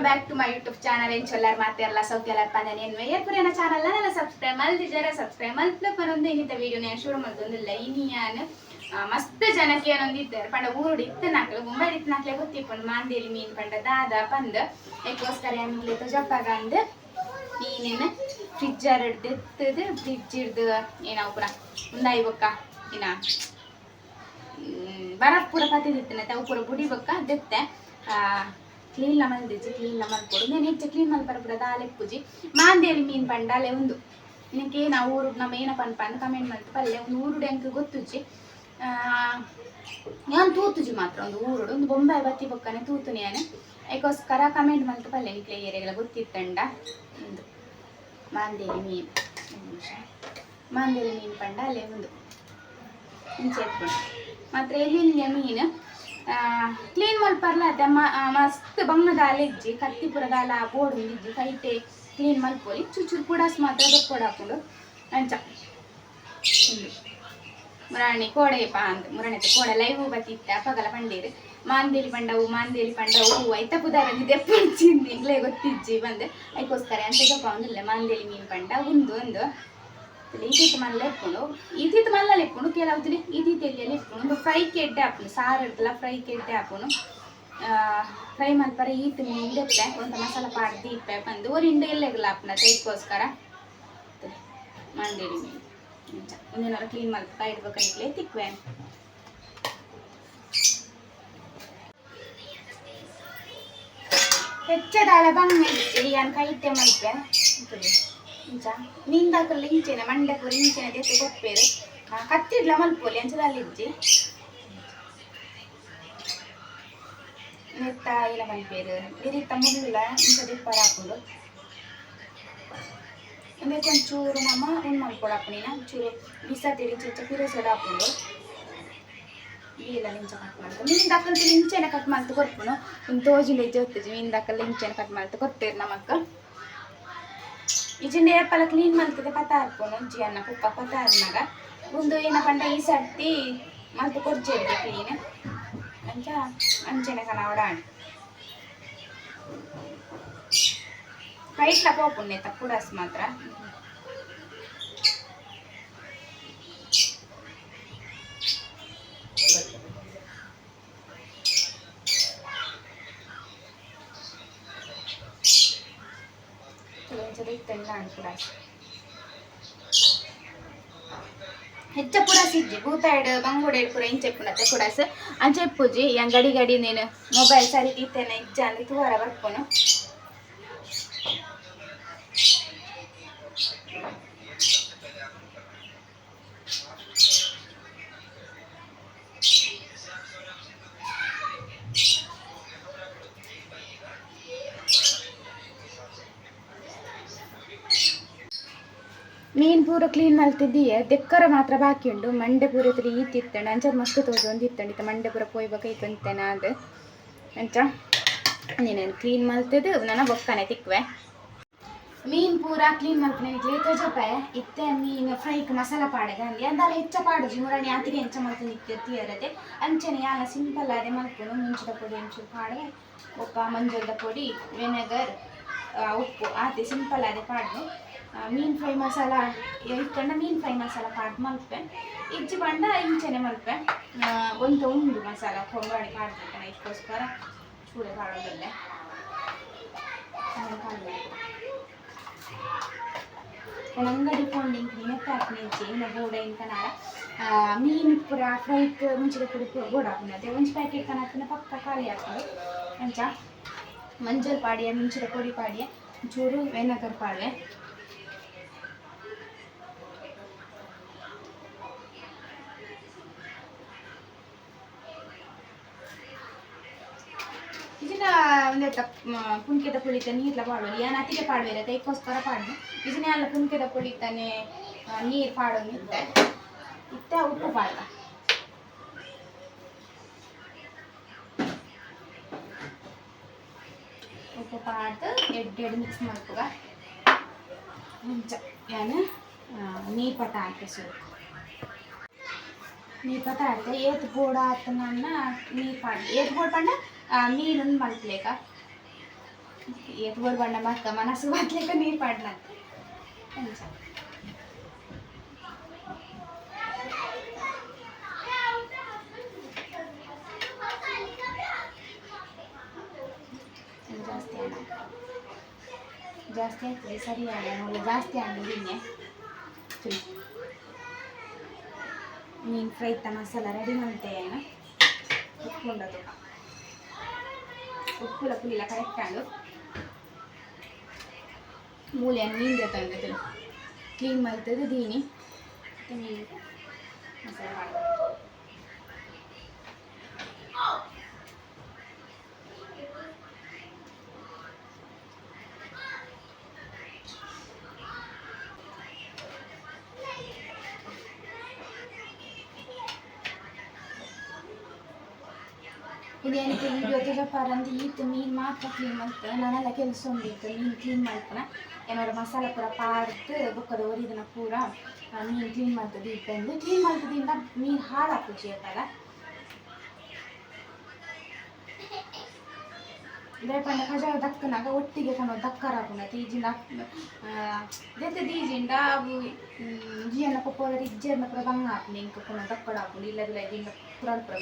Welcome back to my YouTube channel ಏನ್ ಚೊಲ್ಲಾರ್ ಮಾತೆಲ್ಲ ಸೌಖ್ಯ ಪಂದನೆ ಏನ್ ಚಾನಲ್ ಅಲ್ಲ ಸಬ್ಸ್ಕ್ರೈಬ್ ಮಲ್ದಿದ್ದಾರೆ ಸಬ್ಸ್ಕ್ರೈಬ್ ಮಲ್ತ್ಲ ಪರೊಂದು ಇನ್ನಿತ ವಿಡಿಯೋ ನಾನು ಶುರು ಮಾಡ್ದೊಂದು ಲೈನಿಯಾನ ಮಸ್ತ್ ಜನಕ್ಕೆ ಏನೊಂದಿದ್ದಾರೆ ಪಂಡ ಊರುಡಿ ಇತ್ತು ನಾಕ್ಲೆ, ಮುಂಬೈ ಇತ್ತು ನಾಕ್ಲೆ ಗೊತ್ತಿಪ್ಪುಂಡು ಮಾಂದೇಲಿ ಮೀನ್, ಪಂಡ ದಾದ, ಪಂದ್, ಎಕ್ಕೋಸ್ಕರ ಏನಿಲ್ಲ ಜೊಪ್ಪಾಗ ಅಂದ್ ಮೀನಿನ ಫ್ರಿಜ್ ಎರಡು ಎತ್ತದು ಫ್ರಿಜ್ ಹಿಡ್ದು ಏನಾವು ಪುರ ಮುಂದಾಯಿ ಬೊಕ್ಕ ಇನ್ನ ಬರ ಪೂರ ಪತ್ತಿ ತಾವು ಪೂರ ಬುಡಿ ಬೊಕ್ಕ ದೆತ್ತೆ ಕ್ಲೀನ್ ಮಲ್ ದಿಜ್ಜಿ ಕ್ಲೀನ್ ಮಲ್ಕೊಡು నేను ಹೆಚ್ಚು ಕ್ಲೀನ್ ಮಲ್ಪರ ಪೂರ ದಾಲೆ ಪೂಜಿ. ಮಾಂದೇಲಿ ಮೀನ್ ಪಂಡಾಲೆ ಒಂದು ನಿನಗೆ ನಾವು ಊರು ನಮ್ಮ ಏನ ಪನ್ ಪಂಡ್ ಕಮೆಂಟ್ ಮಾಡ್ತು. ಪಲ್ಲೆ ಒಂದು ಊರುಡು ಎಂಕ್ ಗೊತ್ತುಜಿ ನಾನು ತೂತುಜಿ ಮಾತ್ರ, ಒಂದು ಊರುಡು ಒಂದು ಬೊಂಬಾಯಿ ಬತ್ತಿ ಬೊಕ್ಕನೆ ತೂತು ನಾನು ಅದಕ್ಕೋಸ್ಕರ ಕಮೆಂಟ್ ಮಾಡ್ತು ಪಲ್ಲೆ ನಿಕ್ಲೆ ಏರಿಯಾಗೆಲ್ಲ ಗೊತ್ತಿತ್ತಂಡ. ಒಂದು ಮಾಂದೇಲಿ ಮೀನ್ ಮಾಂದೇರಿ ಮಾಂದೇಲಿ ಮೀನ್ ಪಂಡ, ಅಲ್ಲೇ ಒಂದು ಇಂಚೆ ಎತ್ಕೊಂಡು. ಮಾತ್ರ ಎಲ್ಲಿಂದ ಮೀನು? ಕ್ಲೀನ್ ಮಲ್ಪರ್ಲ ಅದ ಮಸ್ತ್ ಬಂಗದ ಅಲೆಜ್ಜಿ ಕತ್ತಿಪುರ ದಾಲ ಬೋರ್ಡ್ ಇಜ್ಜಿ ಕೈಟೆ ಕ್ಲೀನ್ ಮಲ್ಪೊಲಿ ಚೂಚೂರು ಪುಡಾಸ್ ಮಾತ್ರ ದೊಪ್ಪೊಡ ಹಾಕೊಂಡು. ಅಂಚ. ಮುರಾಣಿ ಕೋಡೆ ಪಾ ಅಂದ್, ಮುರಾಣಿ ಕೋಡೆ ಲೈವ್ ಬತ್ತಿತ್ತ, ಪಗಲ ಪಂಡೀರು. ಮಾಂದೇಲಿ ಪಂಡವು ಮಾಂದೇಲಿ ಪಂಡವು ಐತ ಪುದಾರಲ್ಲಿ ದೆಪ್ಪಂಚಿಂది ಇಂಗ್ಲೇ ಗೊತ್ತಿಜ್ಜಿ ಬಂದು. ಅದಕ್ಕೋಸ್ಕರ ಅಂತ ಜಪ್ಪ ಒಂದಿಲ್ಲ ಮಾಂದೇಲಿ ಮೀನು ಪಂಡ ಒಂದು ಒಂದು ಈತೀತ್ ಮಲ್ಲ ಇಟ್ಕೊಂಡು ಇದಿತ್ತು ಮಲ್ಲಲ್ಲಿ ಇಟ್ಕೊಂಡು ಕೆಲವು ಇದಿತ್ತು ಎಲ್ಲಿ ಇಟ್ಕೊಂಡು ಫ್ರೈ ಕೆಡ್ಡೆ ಹಾಕೊಂಡು ಸಾರು ಇರ್ತಲ್ಲ ಫ್ರೈ ಕೆಡ್ಡೆ ಹಾಕೊಂಡು ಫ್ರೈ ಮಲ್ಪರ ಈತ್ ಇರುತ್ತೆ ಒಂದು ಮಸಾಲ ಪಾಡ್ದು ಇಪ್ಪೆ ಬಂದು, ಒಂದು ಇಂಡು ಎಲ್ಲೆಗಲ್ಲ ಹಾಪನ ತೈಕೋಸ್ಕರ ಮಾಂದೇಲಿ ಮೀನು ಒಂದೇನಾರು ಕ್ಲೀನ್ ಮಾಡ್ತಾ ಇಡ್ಬೇಕಂತಲೇ ತಿಕ್ವೆ. ಹೆಚ್ಚದಾಲ ಬಂಗ ಏನು ಕೈತೆ ಮಲ್ಪೆ ಇಂಚ? ಮೀನ್ ದಾಕಲ್ಲ ಇಂಚೆನೆ ಮಂಡಕ್ಕೂರು ಇಂಚೆನೆ ದೆತ್ತೆ ಕೊಪ್ಪೇರು ಕತ್ತಿಡ್ಲ ಮಲ್ಪೋಲಿ ಅಂಚದಲ್ಲಿ ಇಜ್ಜಿ ನೆತ್ತ ಇಲ್ಲ ಮಲ್ಪೇರು ಗಿರಿತ್ತ ಮುಳ್ಳ ಇಂಚ ದಿಪ್ಪರ ಹಾಕೊಂಡು ಇದಕ್ಕೆ ಚೂರು ನಮ್ಮ ಏನು ಮಾಡ್ಕೊಡಪ್ಪ ನೀನು. ಚೂರು ಬಿಸ ತಿಳಿ ಚಿಚ್ಚ ಪಿರಸೋಡ ಹಾಕೊಂಡು ಇಲ್ಲ ನಿಂಚ ಕಟ್ ಮಾಡ್ತು ಮೀನ್ ದಾಕಲ್ತಿ ಇಂಚೆನೆ ಕಟ್ ಮಾಡ್ತು ಕೊಟ್ಬಿಡು. ಒಂದು ತೋಜಿಲೆ ಜೊತೆ ಮೀನ್ ದಾಕಲ್ಲ ಇಂಚೆನೆ ಕಟ್ ಮಾಡ್ತು ಕೊಟ್ಟೇರು ನಮಕ್ಕ. ಇಜಿಂಡೆ ಏಪಲ ಕ್ಲೀನ್ ಮಾಡ್ತದೆ ಪತ ಹಾಕೊಂಡು ಉಜ್ಜಿ ಅನ್ನ ಕುಪ್ಪ ಪತ ಆದ್ನಾಗ ಒಂದು ಏನ ಪಂಡ ಈ ಸರ್ತಿ ಮತ್ತು ಕೊಡ್ಚೇರಿ ಕ್ಲೀನ್ ಅಂಚ ಅಂಚೆನೆ ಕಣ ಒಡಾಣಿ ಕೈಟ್ಲ ಪೋಪುಣ್ಣೆ ತಪ್ಪುಡಸ್ ಮಾತ್ರ ಕೆಲವೊಂದ್ಸಲ ಇತ್ತೆಲ್ಲ ಅನ್ಕುಡಾಸ್ ಹೆಚ್ಚ ಪುಡಾಸ್ ಇಜ್ಜಿ ಭೂತಾಯ್ಡ್ ಬಂಗುಡೆ ಪುರ ಇಂಚೆ ಪುಣತೆ ಪುಡಾಸ್ ಅಂಚೆ ಪೂಜಿ ಗಡಿ ಗಡಿ ನೀನು. ಮೊಬೈಲ್ ಸರಿ ಇತ್ತೇನೆ ಇಜ್ಜ ಅಂದ್ರೆ ತೂವರ ಬರ್ಕೊನು ಮೀನ್ ಪೂರ ಕ್ಲೀನ್ ಮಲ್ತಿದ್ದೀಯ ದೆಕ್ಕರ ಮಾತ್ರ ಬಾಕಿ ಉಂಡು ಮಂಡೆ ಪೂರ ಇತ್ತು ಈತಿತ್ತಂಡು ಅಂಚ ಮಸ್ತ್ ತೋಜು, ಒಂದು ಇತ್ತ ಮಂಡೆ ಪೂರ ಪೋಯ್ಬೇಕಾಯ್ತು ಅಂತೇನ ಅದು. ಅಂಚ, ನೀನೇನು ಕ್ಲೀನ್ ಮಲ್ತಿದ್ದು? ನಾನು ಬೊಕ್ಕನೆ ತಿಕ್ವೆ. ಮೀನ್ ಪೂರ ಕ್ಲೀನ್ ಮಲ್ಪನೆ ಇಟ್ಲೆ ತೋಜಪ್ಪ ಇತ್ತೆ ಮೀನ್ ಫ್ರೈಕ್ ಮಸಾಲ ಪಾಡದೆ ಅಂದಿ ಅಂದಾಲ ಹೆಚ್ಚ ಪಾಡುಜಿ ಮುರಣಿ ಆತಿಗೆ ಹೆಂಚ ಮಲ್ತು ನಿತ್ತಿ ಇರತ್ತೆ ಅಂಚನೆ ಯಾಲ ಸಿಂಪಲ್ ಆದೆ ಮಲ್ಪುನು ಮುಂಚಿದ ಪುಡಿ ಒಂಚೂರು ಪಾಡೆ ಒಪ್ಪ, ಮಂಜುಳದ ಪೊಡಿ, ವಿನೆಗರ್. ಉಪ್ಪು ಆತೆ ಸಿಂಪಲ್ ಆದೆ ಪಾಡ್ದು. ಆ, ಮೀನ್ ಫ್ರೈ ಮಸಾಲ ಇಟ್ಕೊಂಡ ಮೀನ್ ಫ್ರೈ ಮಸಾಲ ಪಾಡ್ ಮಲ್ಪೆ. ಇಜ್ಜಿ ಬಂಡ ಇಂಚೆನೆ ಮಲ್ಪೆ. ಆ, ಒಂದು ಉಂಡು ಮಸಾಲ ಕೊಂಬಾಡಿ ಪಾಡ್ಬೇಕನ ಇದಕ್ಕೋಸ್ಕರ ಚೂಡೆ ಪಾಡೋದಲ್ಲೇ. ಅಂಗಡಿ ಕೊಂಡಿಂಗ್ ನೆತ್ತ ಹಾಕ್ನಿಂಚಿ ಇನ್ನ ಬೋಡ ಇಂಕನಾರ ಮೀನು ಪೂರ ಫ್ರೈಕ್ ಮುಂಚಿದ ಪುಡಿ ಬೋಡ ಹಾಕಿನದೆ ಒಂಚು ಪ್ಯಾಕೆಟ್ ಕನಕಿನ ಪಕ್ಕ ಖಾಲಿ ಹಾಕೋದು ಅಂಚ? ಮಂಜಲ್ ಪಾಡಿಯ, ಮುಂಚಿದ ಪೊಡಿ ಪಾಡಿಯ, ಚೂರು ವೇನಗರ್ ಪಾಡ್ವೆ ಇದನ್ನ ಪುಳಿತ, ನೀರ್ಲ ಪಾಡುವಲ್ಲಿ ಯಾನ್ ಅತಿಗೆ ಪಾಡುವೆ ತೈಕೋಸ್ಕರ ಪಾಡ್ದು ಇದನ್ನೆಲ್ಲ ಪುಳಿತಾನೆ ನೀರ್ ಪಾಡೋದು ಇತ್ತೆ ಇತ್ತೆ ಉಪ್ಪು ಪಾಡ ಇದಕ್ಕೆ ಪಾಡ್ದು ಎಡ್ ಎಡ್ ಮಿಕ್ಸ್ ಮಾಡ್ಕೋಗ ಮುಂಚೆ ಏನು ನೀಪಟ ಹಾಕಿಸು ನೀಪಟ ಹಾಕಿ ಏತ್ ಬೋಡ ಆತನನ್ನ ನೀಪಾಡ ಏತ್ ಬೋಡ್ ಪಂಡ ನೀರನ್ನು ಮಾಡ್ಲೇಕ ಏತ್ ಬೋಡ್ ಪಂಡ ಮಕ್ಕ ಮನಸ್ಸು ಮಾಡ್ಲೇಕ ನೀರು ಪಾಡ್ನಂತೆ ಮುಂಚೆ ಜಾಸ್ತಿ ಆಗ್ತದೆ ಸರಿ ನೋಡಿ ಜಾಸ್ತಿ ಆಗಿದ್ದೀನಿ ಮೀನು ಫ್ರೈ ತ ಮಸಾಲ ರೆಡಿ ಮಾಡ್ತೇನೆ ಉಪ್ಪುಂಡದು ಉಪ್ಪುಲ ಪುಲಿಲ ಕರೆಕ್ಟ್ ಆಡು ಮೂಲೆಯನ್ನು ಮೀನು ತಂದದ್ದು ಕ್ಲೀನ್ ಮಾಡ್ತದೆ ದೀನಿ. ಮತ್ತೆ ಮೀನು ಮಸಾಲೆ ಹಾಕು ಇದೇನಕ್ಕೆ ವಿಡಿಯೋ ತೆಗಪಾರ ಅಂತ ಈತು ಮೀನು ಮಾತ್ರ ಕ್ಲೀನ್ ಮಾಡ್ತಾರೆ ನಾನೆಲ್ಲ ಕೆಲಸ ಉಂಡಿತ್ತು ಮೀನು ಕ್ಲೀನ್ ಮಾಡ್ತಾನೆ ಏನಾದ್ರು ಮಸಾಲೆ ಪೂರ ಪಾಡ್ತು ಬೊಕ್ಕದ ಒರಿದನ ಪೂರ ಮೀನು ಕ್ಲೀನ್ ಮಾಡ್ತದೆ ಇಟ್ಟಂದು ಕ್ಲೀನ್ ಮಾಡ್ತದಿಂದ ಮೀನು ಹಾಳಾಕು ಚೇತಲ್ಲ ರೇಪಂಡ ಕಜಾಯ ದಕ್ಕನಾಗ ಒಟ್ಟಿಗೆ ಕಣ ದಕ್ಕರಾಪುನ ತೀಜಿಂದ ದೆತ್ತೆ ತೀಜಿಂದ ಅವು ಜಿಯನ್ನ ಪಪ್ಪೋದ ಇಜ್ಜೆರ್ನ ಪುರ ಹಾಪುನ ಇಂಕ ದಕ್ಕಡ ಹಾಕೊಂಡು ಇಲ್ಲದಿಲ್ಲ ಇದೀಗ ಪುರಾಣ ಪುರ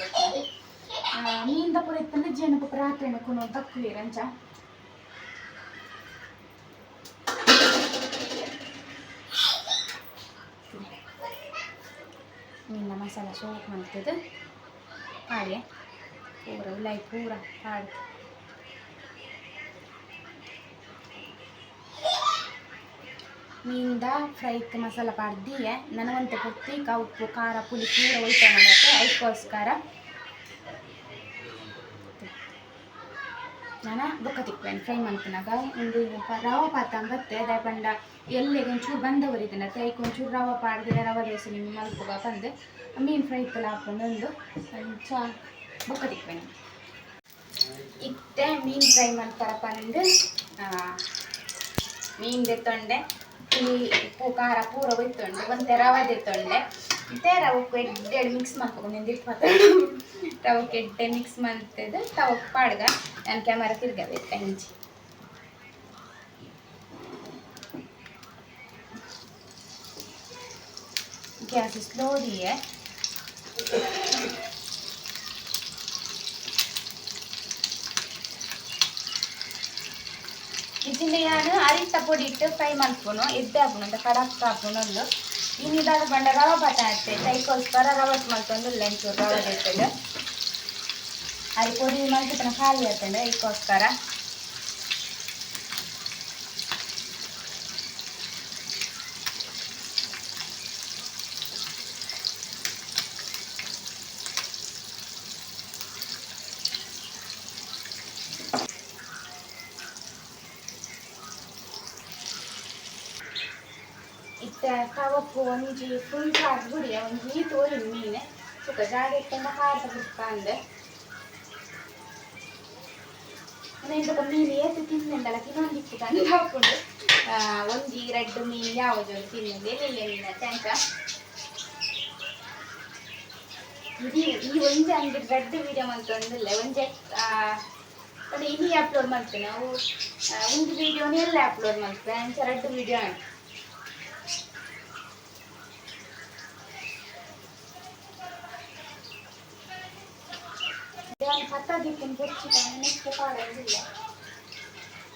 ಬರ್ತದೆ ನೀಂದ ಪುರ ಇತ್ತಂದ್ರೆ ಜಿಯನ್ನ ಪಪ್ಪ ರಾತ್ರಿ ಕುನ ಅಂಚ ನಿನ್ನ ಮಸಾಲ ಸೋಪ್ ಮಾಡ್ತದೆ ಹಾಗೆ ಪೂರ ಉಲೈ ಪೂರ ಪಾಡಿ ಮೀನಿಂದ ಫ್ರೈಕ್ ಮಸಾಲ ಪಾಡ್ದಿಯೆ ನನಗಂತೆ ಕೊತ್ತಿ ಉಪ್ಪು ಖಾರ ಪುಲಿ ಪೂರ ಒಯ್ತ ಮಾಡಕ್ಕೆ ಅದಕ್ಕೋಸ್ಕರ ನಾನು ಬೊಕ್ಕ ತಿಕ್ಬೇನೆ ಫ್ರೈ ಮಂತ್ನಾಗ ಒಂದು ರವ ಪಾತ ಬತ್ತೆ ಅದೇ ಪಂಡ ಎಲ್ಲಿಗೆ ಒಂಚೂರು ಬಂದವರಿದ್ದೇನೆ ತೈಕ್ ಒಂಚೂರು ರವ ಪಾಡ್ದೆ ರವ ದೇಸಿ ನಿಮ್ಮ ಮಲ್ಪುಗ ಬಂದೆ ಮೀನು ಫ್ರೈ ಇತ್ತಲ್ಲ ಹಾಕೊಂಡು ಒಂದು ಚ ಬೊಕ್ಕ ತಿಕ್ಬೇನೆ ಇತ್ತೆ ಮೀನು ಫ್ರೈ ಮಾಡ್ತಾರಪ್ಪ ನಂದು. ಮೀನು ದೆತ್ತೊಂಡೆ ಉಪ್ಪು, ಖಾರ, ಪೂರ ಒಯ್ತೊಂಡೆ ಒಂತೆ ರವೆ ತೆತ್ತೊಂಡೆ ಮತ್ತೆ ರವಕ್ಕೆ ಎಡ್ಡೆ ಮಿಕ್ಸ್ ಮಾಡ್ಕೊಂಡು ನಿಂದಿಟ್ಟು ಮಾತಾಡ ರವಕ್ಕೆ ಎಡ್ಡೆ ಮಿಕ್ಸ್ ಮಾಡ್ತಿದ್ದು ತವಕ್ಕೆ ಪಾಡ್ಗ. ನಾನು ಕ್ಯಾಮರಾ ತಿರ್ಗಬೇಕು ಹಂಚಿ ಗ್ಯಾಸ್ ಸ್ಲೋ ದಿಯೆ ഇതിൻ്റെ ഞാൻ അരിട്ട പൊടി ഇട്ട് ഫ്രೈ ಮಾಡ್ಕೊನು ಎದ್ದೆ ಹಾಕೋಣ ಅಂತ ಕಡಕ್ ಹಾಕೋನು ಒಂದು ಇನ್ನಿದಾಗ ಬಂಡ ರವೆ ಬಟ ಆಗ್ತದೆ ಕೈಗೋಸ್ಕರ ರವೆ ಮಾಡ್ಕೊಂಡು ಲೆಂಚೂರು ರವೆ ಇರ್ತದೆ అది పొడి మల్టితన ఖాళీ అవుతుంది ಇದಕ್ಕೋಸ್ಕರ ಇತ್ತ ಕವಪ್ಪು ಒಂಜಿ ಫುಲ್ ಕಾಟ್ ಗುಡಿ ಒಂಜಿ ತೋರಿ ಮೀನೆ ಸುಖ ಜಾಗ ಇಟ್ಟಂಗ ಹಾರ್ದ ಬಿಡ್ತಾ ಅಂದೆ ಇಂకొక ಮೀನು ಏತು ತಿನ್ನಂದಲ್ಲ ತಿನ್ನೊಂದಿತ್ತು ತಂದು ಹಾಕೊಂಡು ಒಂಜಿ ರೆಡ್ ಮೀನು ಯಾವುದು ತಿನ್ನಂದೆ ಎಲ್ಲೆಲ್ಲ ಮೀನ ಈ ಒಂಜಿ ಅಂಗಡಿ ರೆಡ್ ವಿಡಿಯೋ ಅಂತ ಒಂದಿಲ್ಲ ಅದೇ ಇಲ್ಲಿ ಅಪ್ಲೋಡ್ ಮಾಡ್ತೇನೆ ಒಂದು ವೀಡಿಯೋನೇ ಎಲ್ಲ ಅಪ್ಲೋಡ್ ಮಾಡ್ತೇನೆ ರೆಡ್ ವಿಡಿಯೋ ಯಾನ್ ಹತ್ತಾದಿಕ್ಕಿನ ಗೊತ್ತಿಲ್ಲ ನೆಕ್ಸ್ಟ್ ಪಾಡೋದಿಲ್ಲ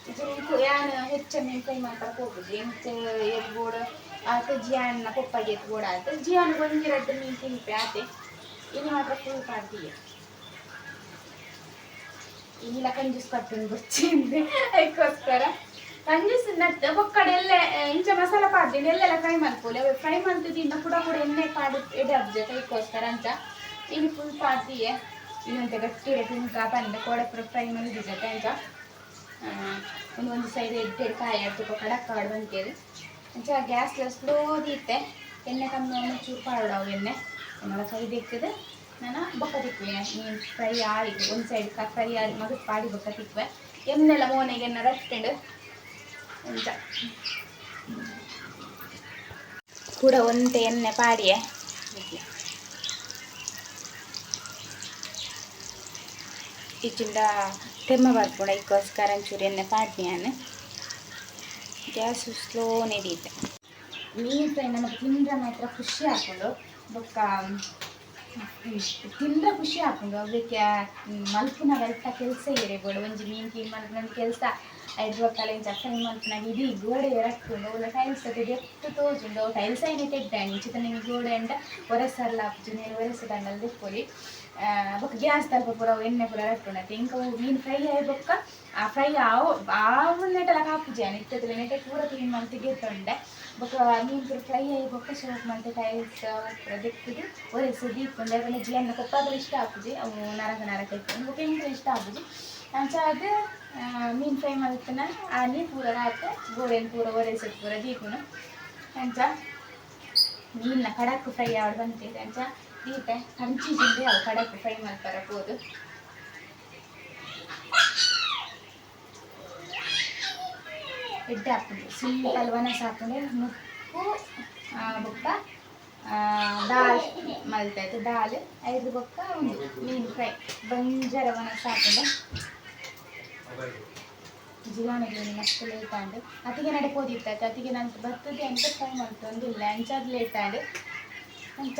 ಇದು ಯಾನ್ ಹೆಚ್ಚು ಮೀನು ಫ್ರೈ ಮಾಡ್ತಾರೆ ಹೋಗುದು ಎಂತ ಎದ್ಬೋಡು ಆತ ಜಿಯಾನ್ನ ಪಪ್ಪಾಗಿ ಎದ್ಬೋಡು ಆತ ಜಿಯಾನ್ ಒಂಜಿ ಎರಡು ಮೀನು ತಿನ್ಪೆ ಆತೆ ಇನ್ನು ಮಾತ್ರ ಫುಲ್ ಪಾಡ್ತೀಯ ಇಲ್ಲ ಕಂಜೂಸ್ ಕಟ್ಟುನ್ ಗೊತ್ತಿಂದೆ ಅದಕ್ಕೋಸ್ಕರ ಕಂಜೂಸ್ ನಟ್ಟು ಬೊಕ್ಕಡೆ ಎಲ್ಲ ಇಂಚ ಮಸಾಲ ಪಾಡ್ತೀನಿ ಎಲ್ಲೆಲ್ಲ ಫ್ರೈ ಮಾಡ್ಕೊಳ್ಳಿ ಅವು ಫ್ರೈ ಮಾಡ್ತಿದ್ದಿಂದ ಕೂಡ ಕೂಡ ಎಣ್ಣೆ ಪಾಡು ಎಡೆ ಅಬ್ಜೆ ಅದಕ್ಕೋಸ್ಕರ ಅಂತ ಇನ್ನು ಫುಲ್ ಪಾಡ್ತೀಯೆ ಇನ್ನೊಂದು ಗಟ್ಟಿ ತಿನ್ಕ ಕೋಡೆ ಕೋಡಪುರ ಫ್ರೈ ಮಾಡಿದ್ದೆ ಅಂತ ಒಂದು ಒಂದು ಸೈಡ್ ಎಡ್ಡೆ, ಕಾಯಿ ತುಪ್ಪ ಕಡಕ್ ಕಾಡು ಬಂತೇಳಿ ಅಂಚ ಗ್ಯಾಸ್ ಸ್ಲೋ ದೀತೆ ಎಣ್ಣೆ ಕಮ್ಮಿ ಒಂದು ಚೂರು ಪಾಡವು ಎಣ್ಣೆ. ಆಮೇಲೆ ಕೈ ಬೇಕಿದೆ. ನಾನು ಬೊಕ್ಕ ತಿಕ್ವೆ ನೀನು ಫ್ರೈ ಆಯಿತು ಒಂದು ಸೈಡ್ ಕ ಫ್ರೈ ಆಗಿ ಮಗು ಪಾಡಿ ಬೊಕ್ಕ ತಿಕ್ವೆ ಎಣ್ಣೆಲ್ಲ ಮೋನೆಗೆ ಎಣ್ಣೆ ರಟ್ಟೆಂಡು. ಅಂತ ಕೂಡ ಒಂತೆ ಎಣ್ಣೆ ಪಾಡಿಯೇ. ಇಚ್ಚಿಂದ ತೆಮ್ಮ ಬರ್ಪುಡ ಇಕ್ಕೋಸ್ಕರ ಒಂಚೂರು ಎಣ್ಣೆ ಪಾಡ್ನಿಯಾನ ಗ್ಯಾಸ್ ಸ್ಲೋನೇ ಇಡೀತೆ ಮೀನು ಫ್ರೈ ನಮಗೆ ತಿಂದ್ರೆ ಮಾತ್ರ ಖುಷಿ ಹಾಕೊಂಡು ಬೊಕ್ಕ ತಿಂದ್ರೆ ಖುಷಿ ಹಾಕೊಂಡು ಅದಕ್ಕೆ ಮಲ್ಪುನ ಬೆಳ್ತ ಕೆಲಸ ಇರೆ ಗೋಡೆ ಒಂಜಿ ಮೀನು ಕ್ಲೀನ್ ಮಲ್ಪನ ಕೆಲಸ, ಐದು ಒಕ್ಕಲೆ ಫ್ರೈ ಮಲ್ಪನಾಗ ಇಡೀ ಗೋಡೆ ಎರಕ್ಕೊಂಡು ಒಳ್ಳೆ ಟೈಲ್ಸ್ ಅದು ಎತ್ತು ತೋಜುಂಡು ಟೈಲ್ಸ್ ಏನೇ ತೆಡ್ಡಾಣಿ ಚಿತ್ತ ನಿಮಗೆ ಗೋಡೆ ಅಂಡ ಒರೆಸಲ್ಲ ತೆಕ್ಕೊಲಿ ಬೊಕ್ಕ ಗ್ಯಾಸ್ ತಲ್ಪ ಪೂರ, ಎಣ್ಣೆ ಪೂರ ರಟ್ಕೊಂಡೈತೆ ಇಂಕ ಮೀನು ಫ್ರೈ ಆಯ್ ಬೊಕ್ಕ, ಆ ಫ್ರೈ ಆವು ಆವು ನೆಟಲ ಕಾಪುಜಿ ಅನ್ ಇತ್ತದ ನೆಟೆ ಪೂರ ಕ್ಲೀನ್ ಮಾಡಿ ತೆಗೆತ್ತೊಂಡೆ ಬೊಕ್ಕ ಮೀನು ಪೂರ ಫ್ರೈ ಆಯ್ ಬೊಕ್ಕ ಸೋಪ್ ಮತ್ತೆ ಟೈಲ್ಸ್ ಪೂರ ದೆಕ್ಕುದು ಒರೆಸಿ ದೀಕೊಂಡು ಅದನ್ನ ಜಿಯನ್ನ ಕೊಪ್ಪಾದ್ರೆ ಇಷ್ಟ ಆಪುಜಿ ಅವು ನರಕ ನರಕ ಇತ್ತು ಬೊಕ್ಕ ಇಂಕ ಇಷ್ಟ ಆಪುಜಿ ಅಂಚ ಅದು ಮೀನು ಫ್ರೈ ಮಲ್ತನ ಆ ನೀರು ಪೂರ ರಾತ್ರಿ ಗೋಡೆನ ಪೂರ ಒರೆಸಿ ಪೂರ ದೀಪುನು. ಅಂಚ ಮೀನಿನ ಕಡಕ್ ಫ್ರೈ ಆಡ್ ಬಂತಿದೆ. ಅಂಚ ದೀಪೆ ಹಂಚಿ ತಿಂದು ಅವು ಕಡೆ ಫ್ರೈ ಮಾಡ್ತಾರೆ ಹೋದು ಎಡ್ಡೆ ಹಾಕೊಂಡು ಸಿಂಪಲ್ ವನಸ್ ಹಾಕೊಂಡು ಮುಪ್ಪು ಬೊಕ್ಕ ದಾಲ್ ಮಲ್ತಾಯ್ತು. ದಾಲ್, ಐದು ಬೊಕ್ಕ, ಒಂದು ಮೀನು ಫ್ರೈ. ಬಂಜರ ವನಸ್ ಹಾಕೊಂಡು ಜಿಲಾನಿಗೆ ಮಸ್ತ್ ಲೇಟ್ ಆಂಡು ಅತಿಗೆ ನಡೆ ಹೋದಿತ್ತು ಅತಿಗೆ ನಾನು ಬರ್ತದೆ ಅಂತ ಫ್ರೈ ಮಾಡ್ತೊಂದಿಲ್ಲ ಅಂಚಾದ್ ಲೇಟ್ ಆಂಡ್ ಅಂತ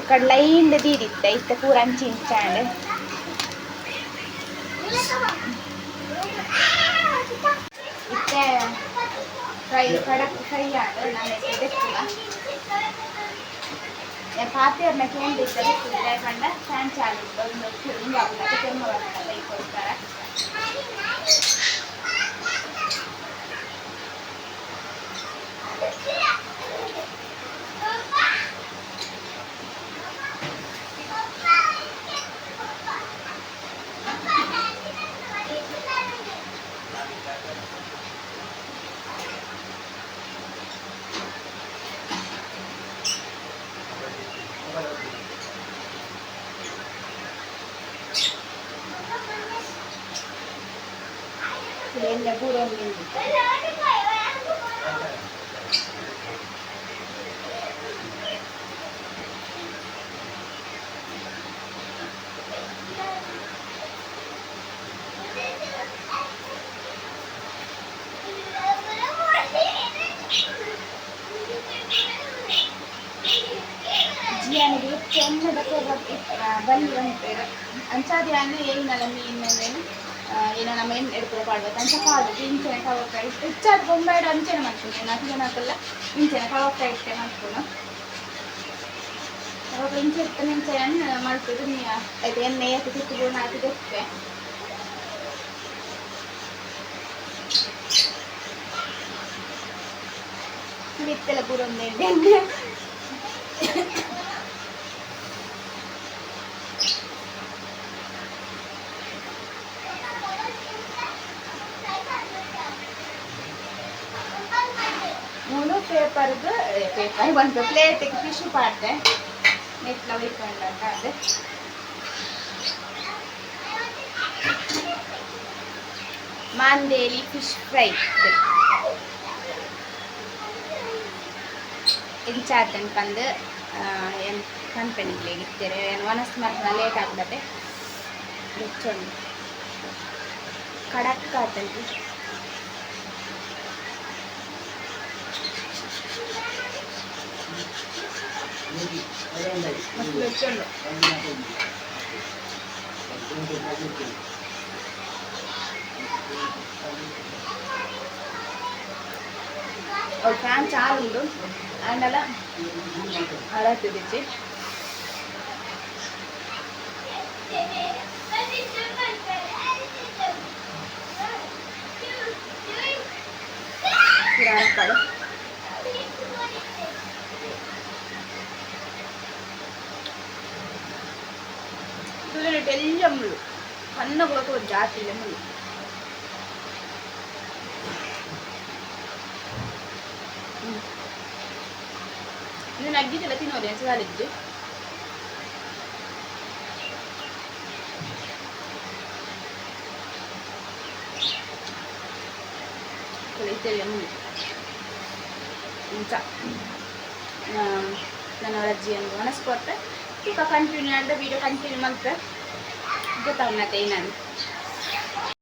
ಎಕಡ್ ಲೈನ್ ದೀದಿತ್ತ ಇತ್ತ ಪೂರ ಅಂಚಿ ಇಂಚಾಂಡ್ ಇತ್ತೆ ಫ್ರೈ ಕಡಕ್ ಫ್ರೈ ಆಡ್ ನಾನು ಎತ್ತಿಲ್ಲ ಪಾತಿಯವ್ರನ್ನ ಕೇಳಿದ್ದರೆ ಕುದುರೆ ಕಂಡ ಫ್ಯಾನ್ ಚಾಲು ಒಂದು ಹಿಂಗೆ ಆಗುತ್ತೆ ಕೆಮ್ಮು ಬರ್ತಲ್ಲ ಇದಕ್ಕೋಸ್ಕರ ಎಣ್ಣೆ ಪೂರ ಒಂದು ಜಿಯಾನಿಗೆ ಚೆನ್ನದಕ್ಕೆ ಬಲ್ಲಿ ಬಂದಿದ್ದಾರೆ ಅಂಚಾದಿ ಅಂದರೆ ಏನಿಲ್ಲ ಮೀನು ಏನೋ ನಮ್ಮ ಏನು ಎಡ್ಕೊಂಡು ಪಾಡ್ಬೇಕು ಅಂತ ಕಾದು. ಇಂಚೆನ ಕವರ್ ಫ್ರೈ ಹೆಚ್ಚಾದ ಬೊಂಬಾಯ್ಡು ಅಂಚೆನ ಮಾಡ್ತೀನಿ ನಾಲ್ಕು ಜನ ಹಾಕಲ್ಲ. ಇಂಚೆನ ಫ್ರೈ ಇಟ್ಟೆ ಮಾಡ್ಕೊಂಡು. ಅವಾಗ ಇಂಚೆ ಇಟ್ಟು ಇಂಚೆನ ಮಾಡ್ತಿದ್ದು ನೀ ಆಯ್ತು ಎಣ್ಣೆ ಎತ್ತು ತಿತ್ತು ನಾಲ್ಕು ತೆತ್ತೆ. ಬಿತ್ತೆಲ್ಲ ಎಣ್ಣೆ. ಪೇಪರ್ದು ಪೇಪರ್ ಒಂದು ಪ್ಲೇಟಿಗೆ ಫಿಶ್ ಪಾಡ್ದೆ. ನೆಟ್ಲ ಉಯ್ಕೊಂಡಾಗ ಅದು. ಮಾಂದೇಲಿ ಫಿಶ್ ಫ್ರೈ. ಇದು ಚಾತನ್ ಪಂದು ಏನು ಕಂಪನಿಗೆ ಏನು ಒನಸ್ ಮರನ ಲೇಟ್ ಆಗ್ತದೆ ಕಡಕ್ ಆತಲ್ರಿ ఒక ఫ్యాన్ చాలా ఉండు అండ్ అలా అలా తెచ్చి ఇక్కడ ಮುಳ್ಳು ಕಣ್ಣ ಕೂಡ ಜಾಸ್ತಿ ಇಲ್ಲ ಮುಳ್ಳು ಹ್ಮ್. ಇದು ನಗ್ಗಿದ್ದೆಲ್ಲ ತಿನ್ನೋದು ಸಾಲಿದ್ದು ಇದ್ದೇವೆ ಮುಳ್ಳು ಇಂಚ ನನ್ನ ಅಜ್ಜಿಯನ್ನು ಮನಸ್ಕೊಟ್ಟೆ ಈಗ ಕಂಟಿನ್ಯೂ ಅಂದ್ರೆ ವೀಡಿಯೋ ಕಂಟಿನ್ಯೂ ಮಾಡ್ತೆ ಗೊತ್ತಾಗ್ನತ್ತೆ ಏನಾದ್ರು